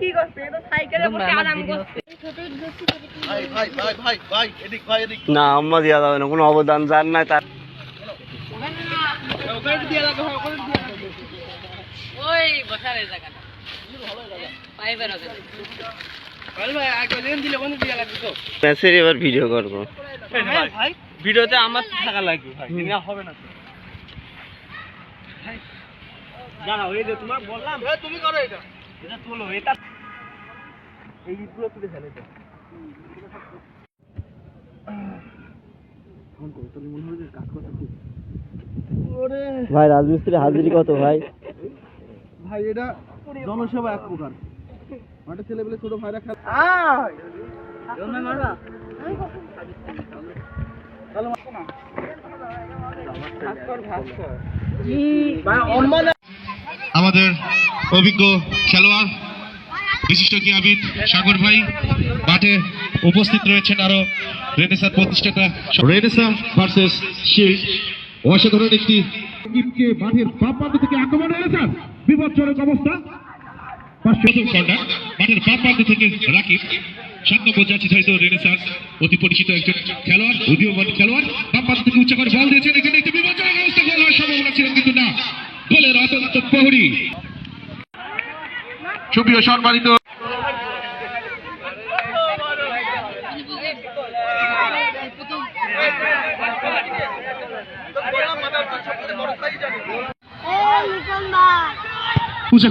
কি করছে সাইকেলে বসে আরাম করছে ভাই ভাই ভাই ভাই ভাই এদিক ভাই এদিক না আম্মা দেওয়া যাবে না কোনো অবদান যার নাই তার। ভিডিও করব। ভিডিওতে আমার থাকা লাগবে ভাই। হবে না দাঁড়াও এই যে তোমার বললাম। ভাই তুমি করো এটা। এটা তোলো এটা এই ইটগুলো তুলে ফেলে তো ভাই রাজমিস্ত্রি হাজিরি কত ভাই? ভাই এটা জনসেবা এক প্রকার। মাঠে ছেলে পেলে ছোট ভাইরা খেলা আমাদের অভিজ্ঞ খেলোয়াড়, বিশিষ্ট ক্রীড়াবিদ সাগর ভাই? মাঠে উপস্থিত রয়েছেন আরও রেনেসার প্রতিষ্ঠাতা রেনেসা ভার্সেস শিল্ড। অসাধারণ একটি মাঠের বাম প্রান্ত থেকে আক্রমণ রেনেসার বিপজ্জনক অবস্থা। প্রথম কর্নার মাঠের বাম প্রান্ত থেকে রাকিব। সাত নম্বর যাচ্ছি ধরিত অতি পরিচিত একজন খেলোয়াড়, উদীয়মান খেলোয়াড়। বাম প্রান্ত থেকে উচ্চ করে বল দিয়েছেন, এখানে একটি বিপজ্জনক অবস্থা। গোল হওয়ার সম্ভাবনা ছিল, কিন্তু না। গোলের অত্যন্ত প্রহরী। সুপ্রিয় সম্মানিত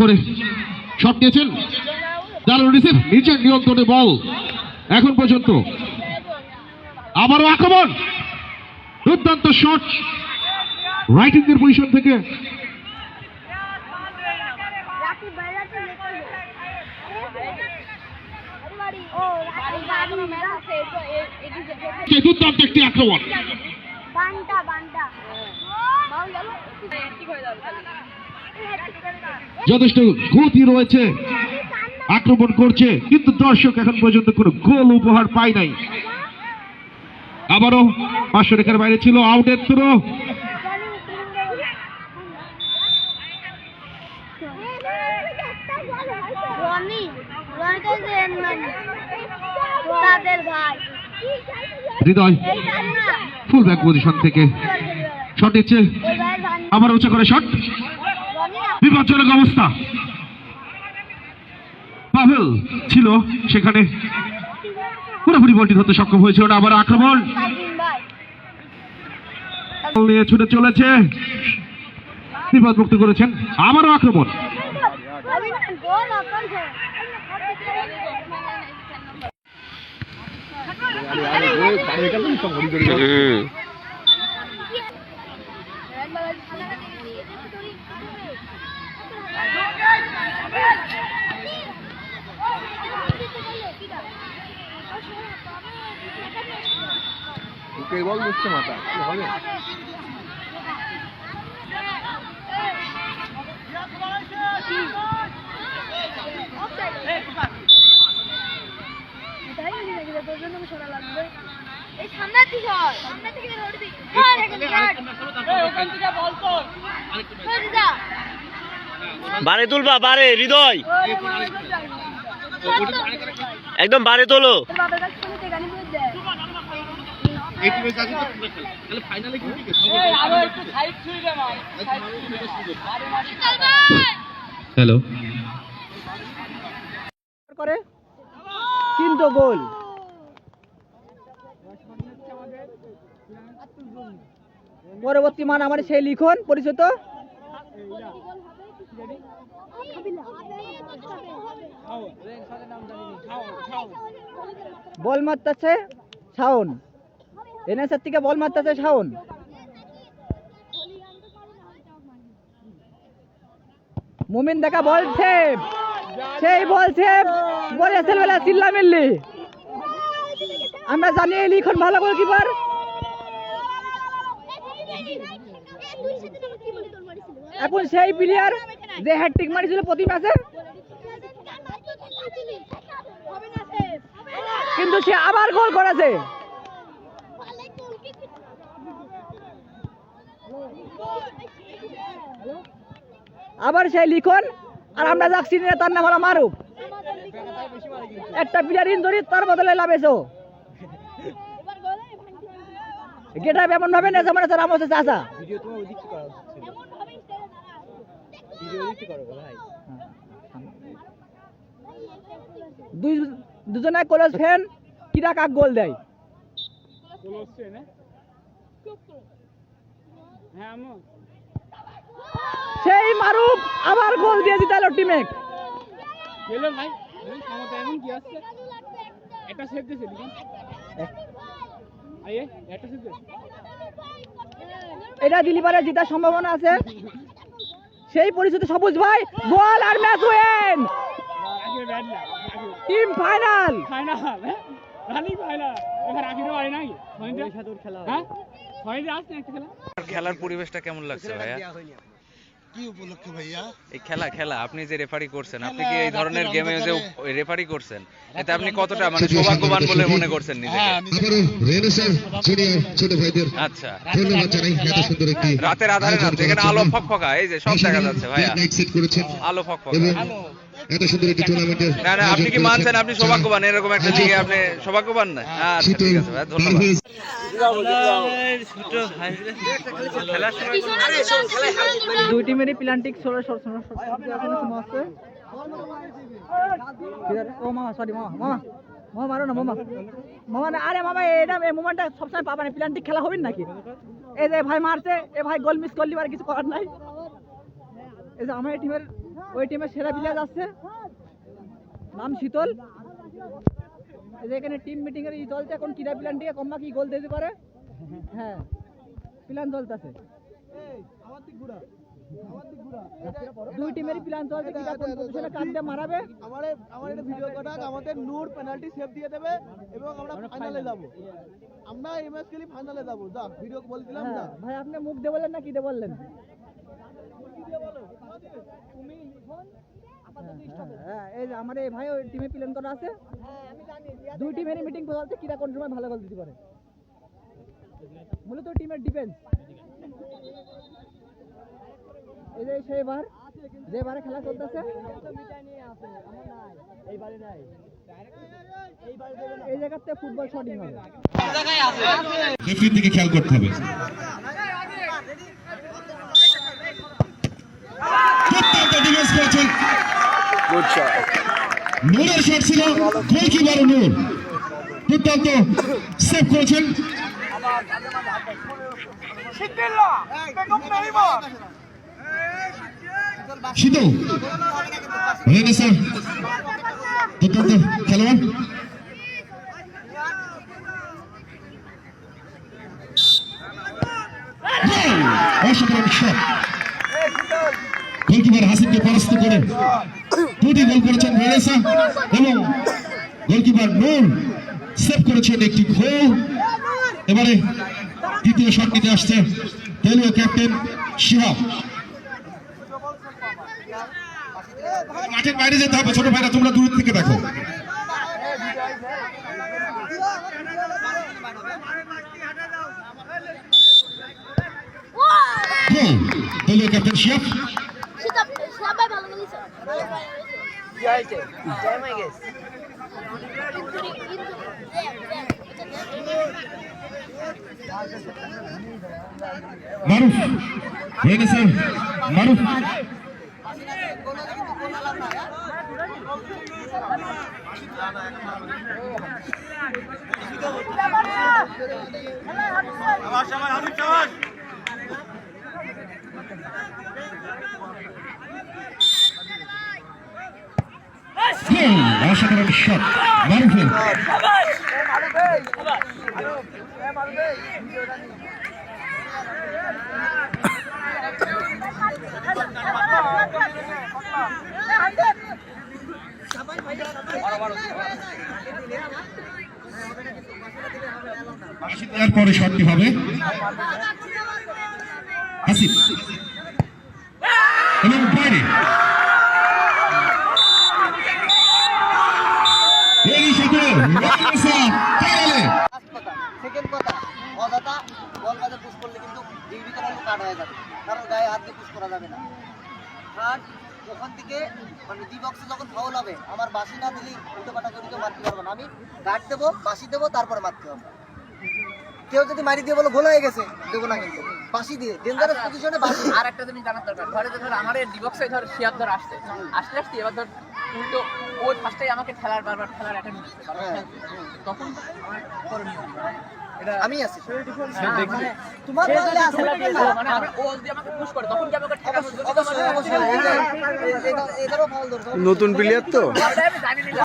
করে শট নিয়েছেন। দারুণ রিসিভ নিচের নিয়ন্ত্রণে বল। এখন পর্যন্ত আবারও আক্রমণ। দুর্দান্ত শট রাইটিং এর পজিশন থেকে দুর্দান্ত একটি আক্রমণ যথেষ্ট গতি রয়েছে। আক্রমণ করছে কিন্তু দর্শক এখন পর্যন্ত কোনো গোল উপহার পায় নাই। আবারও পাঁচশো রেখার বাইরে ছিল আউটের থ্রো রনি রনি তো মানে তাদের ভাই হৃদয় ফুল ব্যাক পজিশন থেকে। শট দিচ্ছে আবার উঁচা করে শট বিপজ্জনক অবস্থা। পাভেল ছিল সেখানে। পুরোপুরি বলটি ধরতে সক্ষম হয়েছিল না, আবার আক্রমণ। নিয়ে ছুটে চলেছে। বিপদ মুক্ত করেছেন, আবারও আক্রমণ। অভিমান গোল অকল হুম কেবল দিচ্ছে মাথা কি হবে এই সামনের দিকে সামনে থেকে ধরবি ওখান থেকে বল তো ধরে যা বাড়ি তুলবা বাড়ি হৃদয়। একদম বাড়ি তোলো। বাবার কাছে কোনো টাকা নিয়ে দেয় এই টিমে যাচ্ছে তো তোমরা খেলো তাহলে ফাইনালে কি ঠিক আছে এই আরও একটু সাইড ছুঁই দে মার চল ভাই হ্যালো করে কিন্তু গোল পরবর্তী মান আমার সেই লিখন পরিচিত। বল মারতেছে শাওন। এনএসএর থেকে বল মারতেছে শাওন। মুমিন দেখা বল সেভ সেই বল সেভ বলে চিল্লা মিল্লি আমরা জানি লিখন ভালো গোলকিপার এখন সেই প্লেয়ার যে হ্যাট্রিক মারিছিল প্রতি ম্যাচে কিন্তু সে আবার গোল করেছে। আবার সেই লিখন আর আমরা যাক চিনি না, তার নাম হলো মারুফ। একটা প্লেয়ার ইঞ্জুরি তার বদলে লাভেছো গেটা এমন ভাবে না যেমন আছে রামোসের চাচা। দুই দুজনে কলেজ ফ্যান কিরা কাক গোল দেয়? সেই মারুফ আবার গোল দিয়ে দিতালো টিমে গেলো ভাই ক্ষমতা এমন কি আসছে? একটা সেভ দিয়েছে আইয়ে একটা সেভ এটা দিলিবারে জেতার সম্ভাবনা আছে। সেই পরিচিত সবুজ ভাই, গোল আর ম্যাচ উইন আগে ব্যাট না টিম ফাইনাল। ফাইনাল রানি ফাইনাল নাকি খেলা খেলার পরিবেশটা কেমন লাগছে ভাইয়া? কি উপলক্ষে ভাইয়া? এই খেলা খেলা আপনি যে রেফারি করছেন আপনি কি এই ধরনের গেমে যে রেফারি করছেন এতে আপনি কতটা মানে সৌভাগ্যবান বলে মনে করছেন নিজেকে? রেনেসার জুনিয়র ছোট ভাইদের আচ্ছা। ধন্যবাদ জানাই এত সুন্দর একটি রাতের আধারে রাত যেখানে আলো ফকফকা এই যে সব দেখা যাচ্ছে ভাইয়া। আলো ফকফকা। এত সুন্দর একটি টুর্নামেন্টের না না আপনি কি মানছেন? আপনি সৌভাগ্যবান এরকম একটা লিগে আপনি সৌভাগ্যবান না? আচ্ছা ঠিক আছে ভাই ধন্যবাদ। দুই টিমেরই প্লান্টিক আছে ও মামা সরি মামা মামা। মামা মারো না মামা। মামা না আরে মামা এটা এই মোমেন্টটা সবসময় পাবা না। প্লান্টিক খেলা হবে নাকি? এই যে ভাই মারছে এ ভাই গোল মিস করলি আর কিছু করার নাই। এই যে আমার এই টিমের ওই টিমের সেরা প্লেয়ার যাচ্ছে নাম শীতল। যে এখানে টিম মিটিং এর চলছে এখন কিরা প্লান্টিকে কম্মা কি গোল দিতে পারে। হ্যাঁ প্ল্যান চলতেছে। দুই টিমেরই প্ল্যান চলছে কিরা কোন পজিশনে কাট দিয়ে মারাবে। আমার আমার একটা ভিডিও আমাদের নূর পেনাল্টি সেভ দিয়ে দেবে এবং আমরা ফাইনালে যাব। আমরা এই ম্যাচ খেলি ফাইনালে যাব। যা ভিডিও বলে দিলাম হ্যাঁ, ভাই আপনি মুখ দিয়ে বললেন না কি দিয়ে বললেন? হ্যাঁ, এই যে আমার এই ভাই ওই টিমে প্ল্যান করা আছে। দুই টিমেরই মিটিং চলছে কিরা কোন সময় ভালো গোল দিতে পারে। মূলত টিমের ডিফেন্স এই যে সেই বার যে বারে খেলা চলতেছে। এই জায়গাতে ফুটবল শটিং হবে। খেয়াল করতে হবে দুর্দান্ত ডিফেন্স করেছেন। নূরের শট ছিল গোলকিপার নূর। দুর্দান্ত সেভ করেছেন। শীতল রেনেসার দুর্দান্ত খেলোয়াড়। অসাধারণ শট গোলকিপার হাসিনকে পরাস্ত করে। দুটি গোল করেছেন রেনেসা এবং গোলকিপার নূর সেভ করেছেন একটি গোল। এবারে দ্বিতীয় শট নিতে আসছে দলীয় ক্যাপ্টেন শিহাব মাঠের বাইরে যেতে হবে, ছোট ভাইরা, তোমরা দূর থেকে দেখো। দলীয় ক্যাপ্টেন শিহাব খেলেছে কি হয়েছে জয় গেছে মারুফ রেনেসা মারুফ গোল! অসাধারণ শট মারুফের এরপরে শটটি হবে। আসিফ এবং বাইরে এই সাথে রেনেসা ফাইনালে গায়ে হাত দিয়ে করা যাবে না। ওখান থেকে মানে বক্সে যখন হবে, আমার বাসি না কেউ মারতে না। আমি গার্ড দেবো দেবো, তারপরে মারতে হবে। কেউ যদি মারি দিয়ে বলো গোল হয়ে গেছে, দেবো না কিন্তু। বাসি দিয়ে ডেঞ্জারাস পজিশনে বাসি আর একটা জিনিস জানার দরকার। ধরে ধর আমার ডিবক্সে ধর শিয়ার ধর আসছে। আসতে আসতে এবার ধর উল্টো ও ফার্স্টে আমাকে খেলার বারবার খেলার দিচ্ছে বারবার হ্যাঁ, খেলছে। তখন আমার করণীয় আমি আছি মানে তোমার? মানে ও যদি আমাকে পুশ করে তখন কি আমাকে ঠেকানো অবশ্যই অবশ্যই এটারও ফাউল দরকার নতুন প্লেয়ার তো? আমি জানি না।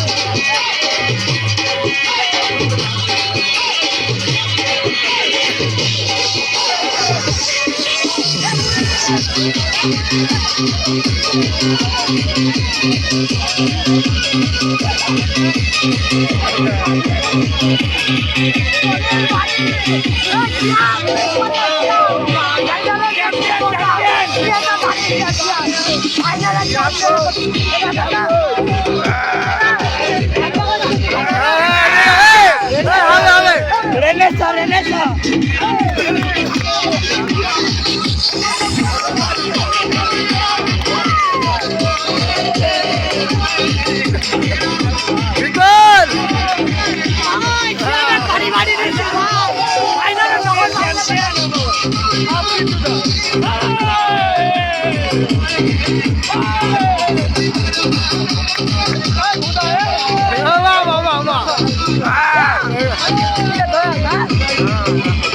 Yeah.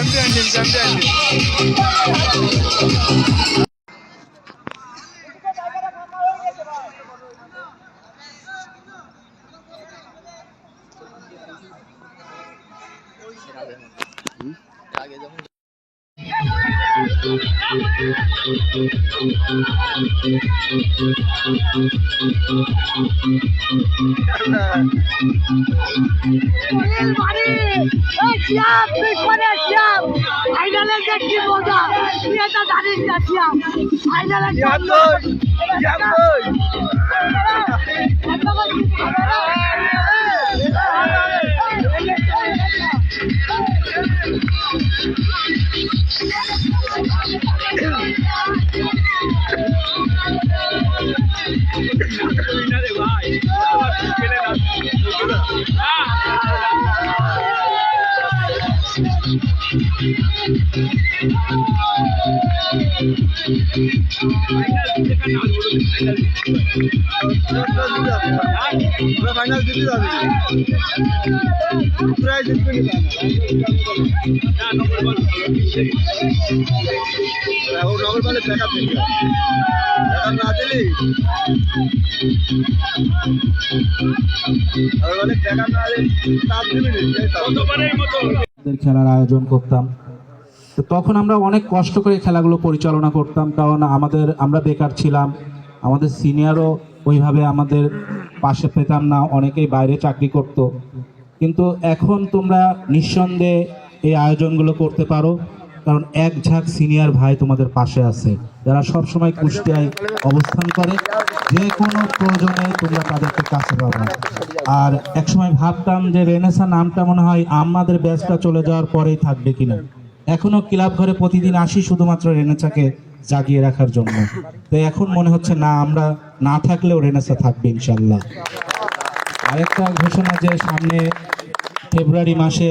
జంబి అండి జంబి అండి শ্যাম তুই কোনে শ্যাম ফাইনালে যে কি মজা তুই এটা জানিস না শ্যাম ফাইনালে শ্যাম শ্যাম শ্যাম फाइनल दिल्ली प्राइज আমাদের খেলার আয়োজন করতাম। তখন আমরা অনেক কষ্ট করে খেলাগুলো পরিচালনা করতাম, কারণ আমাদের, আমরা বেকার ছিলাম। আমাদের সিনিয়রও ওইভাবে আমাদের পাশে পেতাম না, অনেকেই বাইরে চাকরি করত। কিন্তু এখন তোমরা নিঃসন্দেহে এই আয়োজনগুলো করতে পারো। কারণ এক ঝাঁক সিনিয়র ভাই তোমাদের পাশে আছে। যারা সবসময় কুষ্টিয়ায় অবস্থান করে, যে কোনো প্রয়োজনে তোমরা তাদেরকে কাছে পাবে। আর একসময় ভাবতাম যে রেনেসা নামটা মনে হয় আমাদের ব্যাচটা চলে যাওয়ার পরেই থাকবে কিনা। এখনও ক্লাব ঘরে প্রতিদিন আসি শুধুমাত্র রেনেসাকে জাগিয়ে রাখার জন্য। তো এখন মনে হচ্ছে, না, আমরা না থাকলেও রেনেসা থাকবে ইনশাল্লাহ আরেকটা ঘোষণা যে সামনে ফেব্রুয়ারি মাসে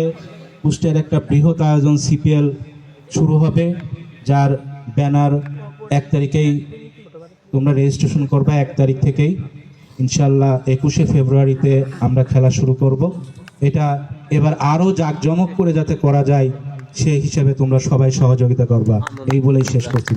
কুষ্টিয়ার একটা বৃহৎ আয়োজন সিপিএল শুরু হবে, যার ব্যানার এক তারিখেই তোমরা রেজিস্ট্রেশন করবা এক তারিখ থেকেই। ইনশাল্লাহ একুশে ফেব্রুয়ারিতে আমরা খেলা শুরু করব। এটা এবার আরও জাঁকজমক করে যাতে করা যায়, সেই হিসাবে তোমরা সবাই সহযোগিতা করবা। এই বলেই শেষ করছি।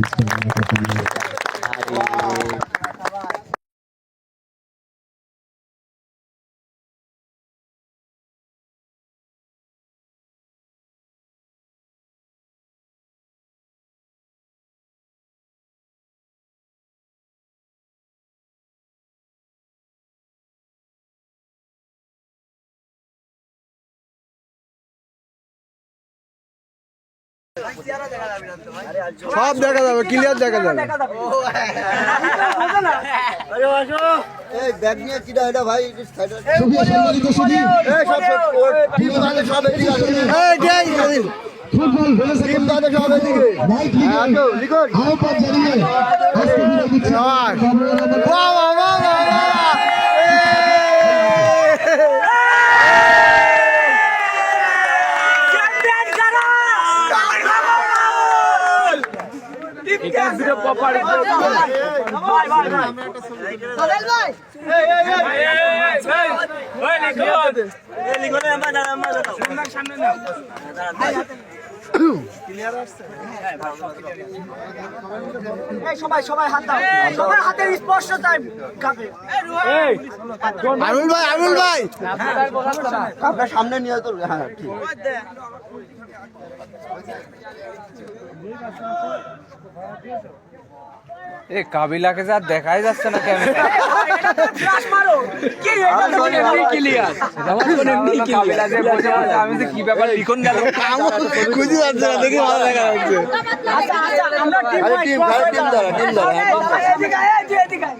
সব দেখা যাবে ক্লিয়ার দেখা যাবে। এই ব্যাগ নিয়ে কিটা এটা ভাই সব এদিকে লিখুন বাহ বাহ বাহ সবাই সবাই হাত দাও সবার হাতের স্পর্শ চাই কাপে আরুল ভাই আরুল ভাই আপনার সামনে নিয়ে তো হ্যাঁ ঠিক এ কাবিলাকে যা দেখাই যাচ্ছে না ক্যামেরা মারো। কি কাবিলা যে বসে আছে, আমি যে কি ব্যাপার লিখন গেল? খুঁজে পাচ্ছে না দেখি ভালো দেখা যাচ্ছে। টিম আরে টিম টিম টিম ধরা এদিকে এদিকে এদিকে